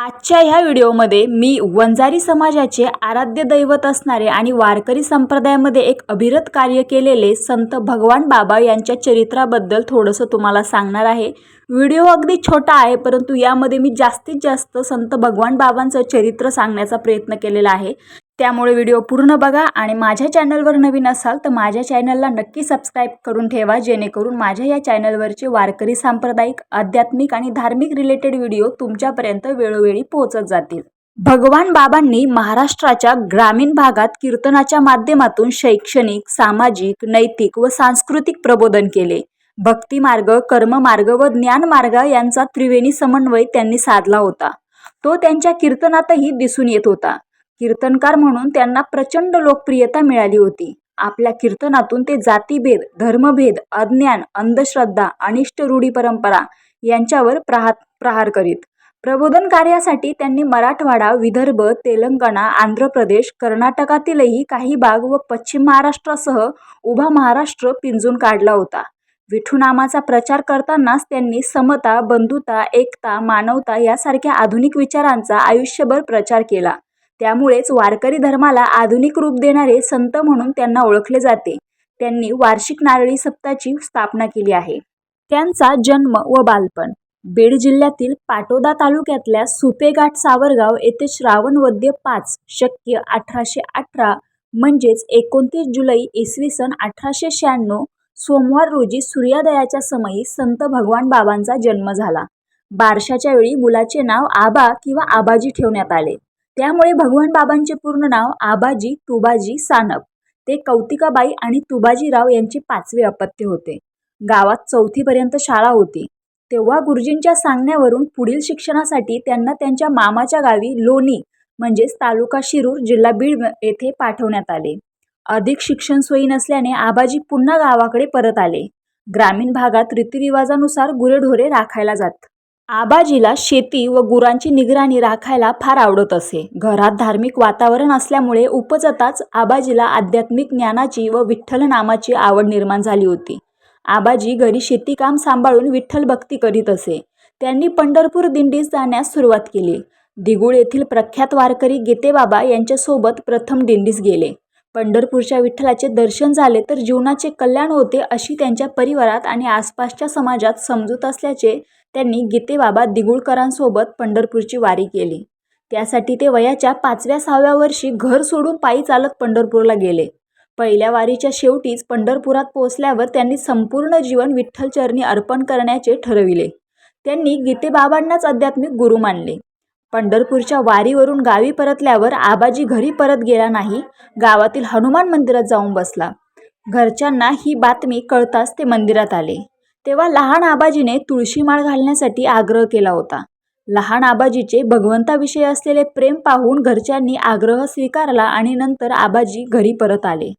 आजच्या ह्या व्हिडिओमध्ये मी वंजारी समाजाचे आराध्य दैवत असणारे आणि वारकरी संप्रदायामध्ये एक अभिरत कार्य केलेले संत भगवान बाबा यांच्या चरित्राबद्दल थोडंसं तुम्हाला सांगणार आहे. व्हिडिओ अगदी छोटा आहे परंतु यामध्ये मी जास्तीत जास्त संत भगवान बाबांचं चरित्र सांगण्याचा प्रयत्न केलेला आहे. त्यामुळे व्हिडिओ पूर्ण बघा आणि माझ्या चॅनलवर नवीन असाल तर माझ्या चॅनलला नक्की सबस्क्राईब करून ठेवा जेणेकरून माझ्या या चॅनलवरचे वारकरी सांप्रदायिक आध्यात्मिक आणि धार्मिक रिलेटेड व्हिडिओ तुमच्यापर्यंत वेळोवेळी पोहोचत जातील. भगवान बाबांनी महाराष्ट्राच्या ग्रामीण भागात कीर्तनाच्या माध्यमातून शैक्षणिक सामाजिक नैतिक व सांस्कृतिक प्रबोधन केले. भक्तिमार्ग कर्ममार्ग व ज्ञानमार्ग यांचा त्रिवेणी समन्वय त्यांनी साधला होता. तो त्यांच्या कीर्तनातही दिसून येत होता. कीर्तनकार म्हणून त्यांना प्रचंड लोकप्रियता मिळाली होती. आपल्या कीर्तनातून ते जातीभेद धर्मभेद अज्ञान अंधश्रद्धा अनिष्ट रूढी परंपरा यांच्यावर प्रहा प्रहार करीत. प्रबोधन कार्यासाठी त्यांनी मराठवाडा विदर्भ तेलंगणा आंध्र प्रदेश कर्नाटकातीलही काही भाग व पश्चिम महाराष्ट्रासह उभा महाराष्ट्र पिंजून काढला होता. विठू नामाचा प्रचार करतानाच त्यांनी समता बंधुता एकता मानवता यासारख्या आधुनिक विचारांचा आयुष्यभर प्रचार केला. त्यामुळेच वारकरी धर्माला आधुनिक रूप देणारे संत म्हणून त्यांना ओळखले जाते. त्यांनी वार्षिक नारळी सप्ताची स्थापना केली आहे. त्यांचा जन्म व बालपण. बीड जिल्ह्यातील पाटोदा तालुक्यातल्या सुपेघाट सावरगाव येथे श्रावण वद्य पाच शक्य अठराशे अठरा म्हणजेच एकोणतीस जुलै इसवी सन अठराशे शहाण्णव सोमवार रोजी सूर्योदयाच्या समयी संत भगवान बाबांचा जन्म झाला. बारशाच्या वेळी मुलाचे नाव आबा किंवा आबाजी ठेवण्यात आले. त्यामुळे भगवान बाबांचे पूर्ण नाव आबाजी तुबाजी सानप. ते कौतिकाबाई आणि तुबाजीराव यांचे पाचवे अपत्य होते. गावात चौथीपर्यंत शाळा होती. तेव्हा गुरुजींच्या सांगण्यावरून पुढील शिक्षणासाठी त्यांना त्यांच्या मामाच्या गावी लोणी म्हणजेच तालुका शिरूर जिल्हा बीड येथे पाठवण्यात आले. अधिक शिक्षण सोयी नसल्याने आबाजी पुन्हा गावाकडे परत आले. ग्रामीण भागात रीतिरिवाजानुसार गुरेढोरे राखायला जात. आबाजीला शेती व गुरांची निगराणी राखायला फार आवडत असे. घरात धार्मिक वातावरण असल्यामुळे उपजताच आबाजीला आध्यात्मिक ज्ञानाची व विठ्ठल नामाची आवड निर्माण झाली होती. आबाजी घरी शेतीकाम सांभाळून विठ्ठल भक्ती करीत असे. त्यांनी पंढरपूर दिंडीस जाण्यास सुरुवात केली. दिगुळ येथील प्रख्यात वारकरी गीतेबाबा यांच्यासोबत प्रथम दिंडीस गेले. पंढरपूरच्या विठ्ठलाचे दर्शन झाले तर जीवनाचे कल्याण होते अशी त्यांच्या परिवारात आणि आसपासच्या समाजात समजूत असल्याचे त्यांनी गीतेबाबा दिगुळकरांसोबत पंढरपूरची वारी केली. त्यासाठी ते वयाच्या पाचव्या सहाव्या वर्षी घर सोडून पायी चालत पंढरपूरला गेले. पहिल्या वारीच्या शेवटीच पंढरपुरात पोहोचल्यावर त्यांनी संपूर्ण जीवन विठ्ठलचरणी अर्पण करण्याचे ठरविले. त्यांनी गीतेबाबांनाच आध्यात्मिक गुरु मानले. पंढरपूरच्या वारीवरून गावी परतल्यावर आबाजी घरी परत गेला नाही गावातील हनुमान मंदिरात जाऊन बसला. घरच्यांना ही बातमी कळताच ते मंदिरात आले. तेव्हा लहान आबाजीने तुळशीमाळ घालण्यासाठी आग्रह केला होता. लहान आबाजीचे भगवंताविषयी असलेले प्रेम पाहून घरच्यांनी आग्रह स्वीकारला आणि नंतर आबाजी घरी परत आले.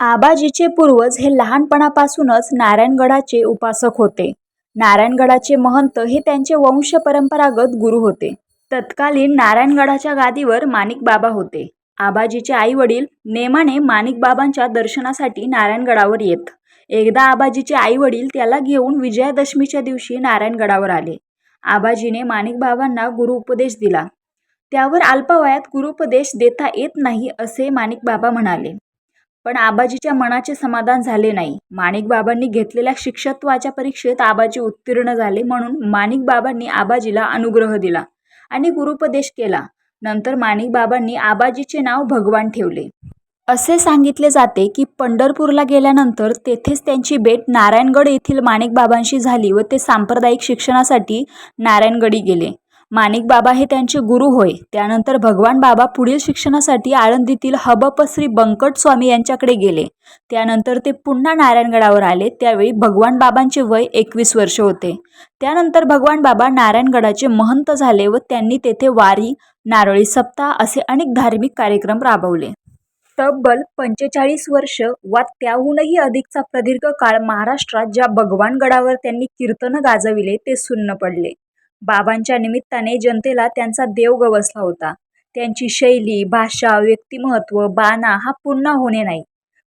आबाजीचे पूर्वज हे लहानपणापासूनच नारायणगडाचे उपासक होते. नारायणगडाचे महंत हे त्यांचे वंश परंपरागत गुरु होते. तत्कालीन नारायणगडाच्या गादीवर माणिक बाबा होते. आबाजीचे आई वडील नेमाने माणिक बाबांच्या दर्शनासाठी नारायणगडावर येत. एकदा आबाजीचे आई वडील त्याला घेऊन विजयादशमीच्या दिवशी नारायणगडावर आले. आबाजीने माणिकबाबांना गुरुपदेश गुरु उपदेश दिला. त्यावर अल्पवयात गुरुपदेश देता येत नाही असे माणिकबाबा म्हणाले. पण आबाजीच्या मनाचे समाधान झाले नाही. माणिकबाबांनी घेतलेल्या शिक्षत्वाच्या परीक्षेत आबाजी उत्तीर्ण झाले म्हणून माणिकबाबांनी आबाजीला अनुग्रह दिला आणि गुरुपदेश केला. नंतर माणिकबाबांनी आबाजीचे नाव भगवान ठेवले. असे सांगितले जाते की पंढरपूरला गेल्यानंतर तेथेच त्यांची भेट नारायणगड येथील माणिकबाबांशी झाली व ते सांप्रदायिक शिक्षणासाठी नारायणगडी गेले. माणिकबाबा हे त्यांचे गुरु होय. त्यानंतर भगवान बाबा पुढील शिक्षणासाठी आळंदीतील हबप श्री बंकट स्वामी यांच्याकडे गेले. त्यानंतर ते पुन्हा नारायणगडावर आले. त्यावेळी भगवान बाबांचे वय एकवीस वर्ष होते. त्यानंतर भगवान बाबा नारायणगडाचे महंत झाले व त्यांनी तेथे वारी नारळी सप्ताह असे अनेक धार्मिक कार्यक्रम राबवले. तब्बल पंचेचाळीस वर्ष वा त्याहूनही अधिकचा प्रदीर्घ काळ महाराष्ट्रात ज्या भगवानगडावर त्यांनी कीर्तन गाजविले ते सुन्न पडले. बाबांच्या निमित्ताने जनतेला त्यांचा देव गवसला होता. त्यांची शैली भाषा व्यक्तिमत्व बाणा हा पुन्हा होणे नाही.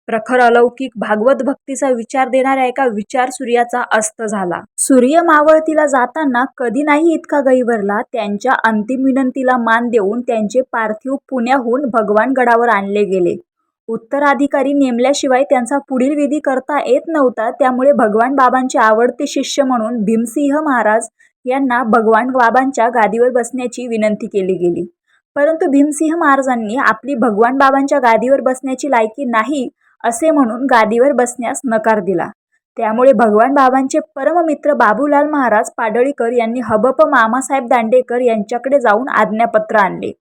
प्रखर अलौकिक भागवत भक्तीचा विचार देणाऱ्या एका विचार सूर्याचा अस्त झाला. सूर्य मावळतीला जाताना कधी नाही इतका गैवरला त्यांच्या अंतिम विनंतीला मान देऊन त्यांचे पार्थिव पुण्याहून भगवानगडावर आणले गेले. उत्तराधिकारी नेमल्याशिवाय त्यांचा पुढील विधी करता येत नव्हता त्यामुळे भगवान बाबांचे आवडते शिष्य म्हणून भीमसिंह महाराज यांना भगवान बाबांच्या गादीवर बसण्याची विनंती केली गेली. परंतु भीमसिंह महाराजांनी आपली भगवान बाबांच्या गादीवर बसण्याची लायकी नाही असे म्हणून गादीवर बसण्यास नकार दिला. त्यामुळे भगवान बाबांचे परममित्र बाबूलाल महाराज पाडळीकर यांनी हबप मामासाहेब दांडेकर यांच्याकडे जाऊन आज्ञापत्र आणले.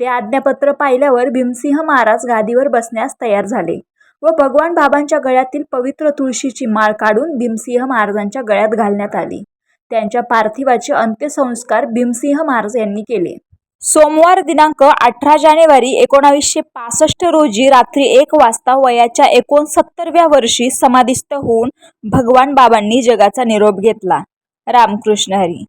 ते आज्ञापत्र पाहिल्यावर भीमसिंह महाराज गादीवर बसण्यास तयार झाले व भगवान बाबांच्या गळ्यातील पवित्र तुळशीची माळ काढून भीमसिंह महाराजांच्या गळ्यात घालण्यात आली. त्यांच्या पार्थिवाचे अंत्यसंस्कार भीमसिंह महाराज यांनी केले. सोमवार दिनांक अठरा जानेवारी एकोणावीसशे पासष्ट रोजी रात्री एक वाजता वयाच्या एकोणसत्तरव्या वर्षी समाधिस्थ होऊन भगवान बाबांनी जगाचा निरोप घेतला. रामकृष्ण हरी.